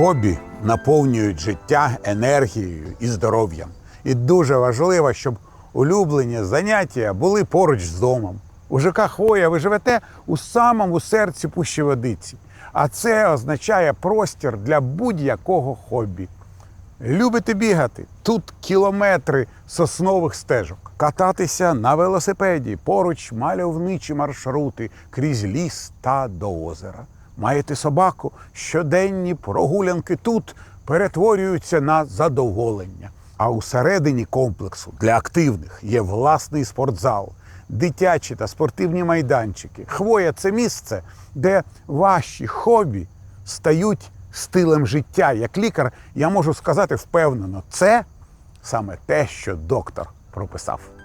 Хобі наповнюють життя енергією і здоров'ям. І дуже важливо, щоб улюблені заняття були поруч з домом. У ЖК Хвоя ви живете у самому серці пущі водиці. А це означає простір для будь-якого хобі. Любите бігати? Тут кілометри соснових стежок. Кататися на велосипеді, поруч мальовничі маршрути крізь ліс та до озера. Маєте собаку? Щоденні прогулянки тут перетворюються на задоволення. А усередині комплексу для активних є власний спортзал, дитячі та спортивні майданчики. Хвоя це місце, де ваші хобі стають стилем життя. Як лікар, я можу сказати впевнено, це саме те, що доктор прописав.